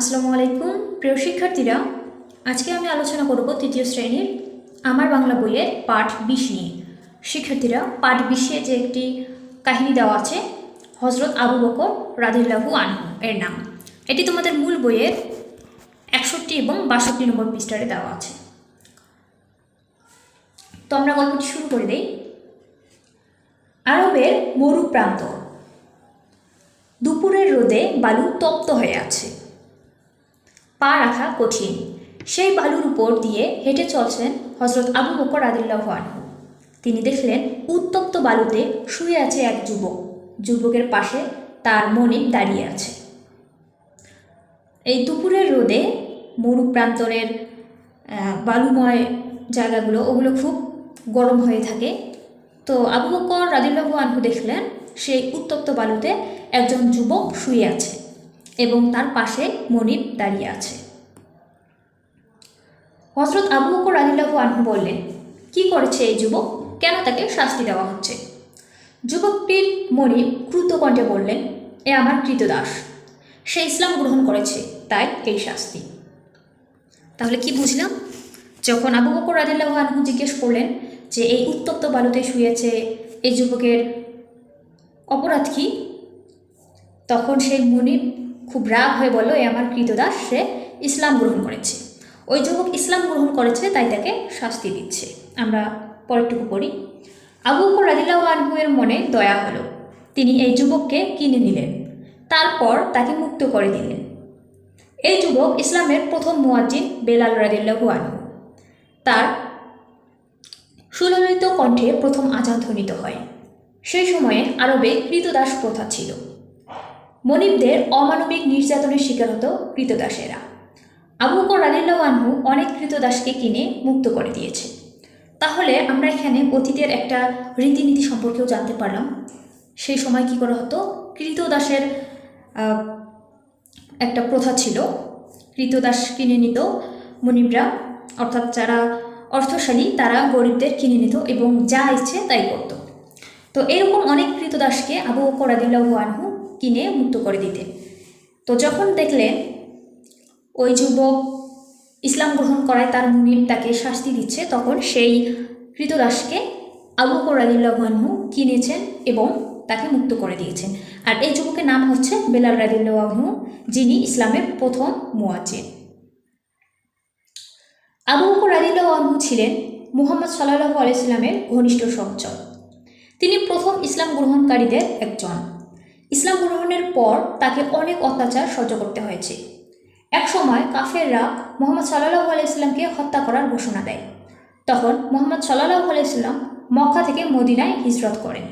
আসসালামু আলাইকুম, প্রিয় শিক্ষার্থীরা। আজকে আমি আলোচনা করব তৃতীয় শ্রেণির আমার বাংলা বইয়ের পাঠ বিশ নিয়ে। শিক্ষার্থীরা, পাঠ বিশে যে একটি কাহিনী দেওয়া আছে হজরত আবু বকর রাদিল্লাহু আনহু এর নাম। এটি তোমাদের মূল বইয়ের একষট্টি এবং বাষট্টি নম্বর পৃষ্ঠারে দেওয়া আছে। তো আমরা গল্পটি শুরু করে দেই। আরবের মরু প্রান্ত। দুপুরের রোদে বালু তপ্ত হয়ে আছে। পা রাখা কঠিন। সেই বালুর উপর দিয়ে হেঁটে চলছেন হজরত আবু বকর আদিল্লাহ তিনি দেখলেন উত্তপ্ত বালুতে শুয়ে আছে এক যুবক। যুবকের পাশে তার মনে দাঁড়িয়ে আছে। এই দুপুরের রোদে মরু প্রান্তরের বালুময় জায়গাগুলো, ওগুলো খুব গরম হয়ে থাকে। তো আবু বকর রাদিল্লাহু আনহু দেখলেন সেই উত্তপ্ত বালুতে একজন যুবক শুয়ে আছে। এবং তার পাশে মনিব দাঁড়িয়ে আছে। হজরত আবু বকর রাদিল্লাহু আনহু বললেন, কি করেছে এই যুবক? কেন তাকে শাস্তি দেওয়া হচ্ছে? যুবকটির মনিব কণ্ঠে বললেন, এ আমার কৃতদাস। সে ইসলাম গ্রহণ করেছে, তাই এই শাস্তি। তাহলে কি বুঝলাম? যখন আবু বকর রাদিল্লাহু আনহু জিজ্ঞেস করলেন যে, এই উত্তপ্ত বালুতে শুয়েছে এই যুবকের অপরাধ কি? তখন সেই মুনিব খুব রাগ হয়ে বলল, এ আমার কৃতদাস সে ইসলাম গ্রহণ করেছে। ওই যুবক ইসলাম গ্রহণ করেছে, তাই তাকে শাস্তি দিচ্ছে। আমরা পরেরটুকু পড়ি। আবু বকর রাদিল্লাহু আনহুয়ের মনে দয়া হলো। তিনি এই যুবককে কিনে নিলেন, তারপর তাকে মুক্ত করে দিলেন। এই যুবক ইসলামের প্রথম মুয়াজ্জিন বেলাল রাদিল্লাহু আনহু। তার সুললিত কণ্ঠে প্রথম আজান ধ্বনিত হয়। সেই সময়ে আরবে কৃতদাস প্রথা ছিল। মনিবদের অমানবিক নির্যাতনের শিকার হতো কৃতদাসেরা। আবু বকর রাদিল্লাহু আনহু অনেক কৃতদাসকে কিনে মুক্ত করে দিয়েছে। তাহলে আমরা এখানে অতীতের একটা রীতিনীতি সম্পর্কেও জানতে পারলাম। সেই সময় কি করা হতো? কৃতদাসের একটা প্রথা ছিল। কৃতদাস কিনে নিত মনিবরা অর্থাৎ যারা অর্থশালী, তারা গরিবদের কিনে নিত এবং যা ইচ্ছে তাই করত। তো এরকম অনেক কৃতদাসকে আবু বকর রাদিল্লাহু আনহু কিনে মুক্ত করে দিতে। তো যখন দেখলেন ওই যুবক ইসলাম গ্রহণ করায় তার মুনিব তাকে শাস্তি দিচ্ছে, তখন সেই কৃতদাসকে আবু বকর রাদিল্লাহু কিনেছেন এবং তাকে মুক্ত করে দিয়েছেন। আর এই যুবকের নাম হচ্ছে বেলাল রাদিল্লাহু আনহু, যিনি ইসলামের প্রথম মুয়াজ্জিন। আবু বকর রাদিল্লাহু ছিলেন মুহাম্মদ সাল্লাল্লাহু আলাইহি সাল্লামের ঘনিষ্ঠ সহচর। তিনি প্রথম ইসলাম গ্রহণকারীদের একজন। ইসলাম গ্রহণের পর তাকে অনেক অত্যাচার সহ্য করতে হয়েছে। একসময় কাফেররা মোহাম্মদ সাল্লাহু আলাইস্লামকে হত্যা করার ঘোষণা দেয়। তখন মোহাম্মদ সাল্লাহু আলাইস্লাম মক্কা থেকে মদিনায় হিজরত করেন।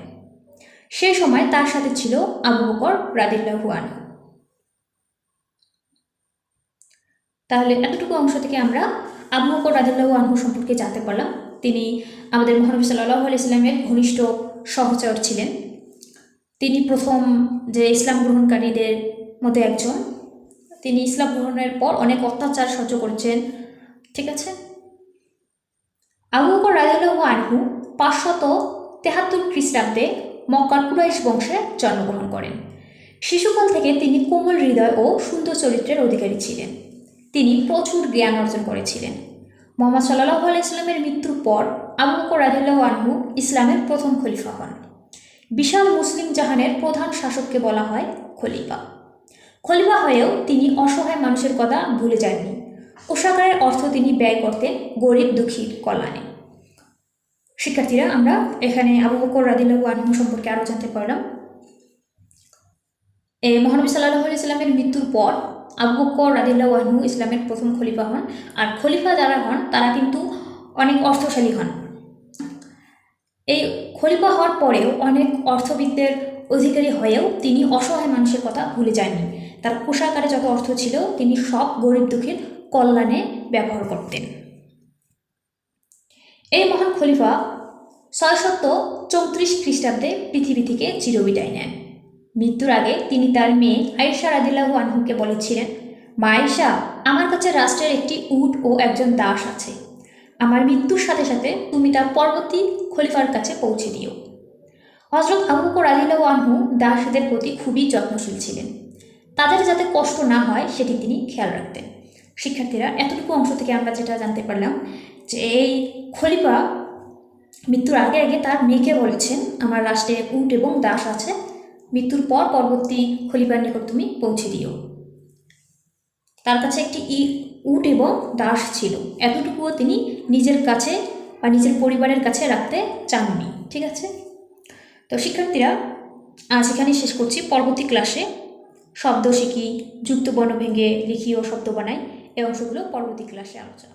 সেই সময় তার সাথে ছিল আবু বকর রাদিল্লাহু আনহু। তাহলে এতটুকু অংশ থেকে আমরা আবু বকর রাদিল্লাহু আনহু সম্পর্কে জানতে পারলাম। তিনি আমাদের মহানবী সাল্লাহু আলাইস্লামের ঘনিষ্ঠ সহচর ছিলেন। তিনি প্রথম যে ইসলাম গ্রহণকারীদের মধ্যে একজন। তিনি ইসলাম গ্রহণের পর অনেক অত্যাচার সহ্য করেছেন, ঠিক আছে? আবু বকর আনহু পাঁচশত তেহাত্তর খ্রিস্টাব্দে মক্কার কুরাইশ বংশে জন্মগ্রহণ করেন। শিশুকাল থেকে তিনি কোমল হৃদয় ও সুন্দর চরিত্রের অধিকারী ছিলেন। তিনি প্রচুর জ্ঞান অর্জন করেছিলেন। মোহাম্মদ সাল্লাহ আলাইস্লামের মৃত্যুর পর আবু বকর আনহু ইসলামের প্রথম খলিফা হন। বিশাল মুসলিম জাহানের প্রধান শাসককে বলা হয় খলিফা। খলিফা হয়েও তিনি অসহায় মানুষের কথা ভুলে যাননি। কোষাগারের অর্থ তিনি ব্যয় করতেন গরিব দুঃখীর কল্যাণে। শিক্ষার্থীরা, আমরা এখানে আবু বকর রাদিল্লাহু আনহু সম্পর্কে আরও জানতে পারলাম। এ মহানবী সাল্লাহ ইসলামের মৃত্যুর পর আবু বকর রাদিল্লাহ আনহু ইসলামের প্রথম খলিফা হন। আর খলিফা যারা হন, তারা কিন্তু অনেক অর্থশালী হন। এই খলিফা হওয়ার পরেও অনেক অর্থবিদদের অধিকারী হয়েও তিনি অসহায় মানুষের কথা ভুলে যাননি। তার কোষাগারে যত অর্থ ছিল, তিনি সব গরিব দুঃখীর কল্যাণে ব্যবহার করতেন। এই মহান খলিফা ছয়শত চৌত্রিশ খ্রিস্টাব্দে পৃথিবী থেকে চিরবিদায় নেন। মৃত্যুর আগে তিনি তার মেয়ে আয়েশা রাদিল্লাহু আনহুকে বলেছিলেন, মা আমার কাছে রাষ্ট্রের একটি উট ও একজন দাস আছে। আমার মৃত্যুর সাথে সাথে তুমি তার পরবর্তী খলিফার কাছে পৌঁছে দিও। হজরত আবু বকর রাদিল্লাহু আনহু দাসদের প্রতি খুবই যত্নশীল ছিলেন। তাদের যাতে কষ্ট না হয়, সেটি তিনি খেয়াল রাখতেন। শিক্ষার্থীরা, এতটুকু অংশ থেকে আমরা যেটা জানতে পারলাম যে এই খলিফা মৃত্যুর আগে আগে তার মেয়েকে বলেছেন, আমার রাষ্ট্রে উট এবং দাস আছে, মৃত্যুর পর পরবর্তী খলিফার নিকট তুমি পৌঁছে দিও। তার কাছে একটি ই উট এবং দাস ছিল। এতটুকুও তিনি নিজের কাছে বা নিজের পরিবারের কাছে রাখতে চাননি। ঠিক আছে? তো শিক্ষার্থীরা, আজ এখানে শেষ করছি। পরবর্তী ক্লাসে শব্দ শিখি, যুক্ত বর্ণ ভেঙে লিখি ও শব্দ বানাই, এই অংশগুলো পরবর্তী ক্লাসে আলোচনা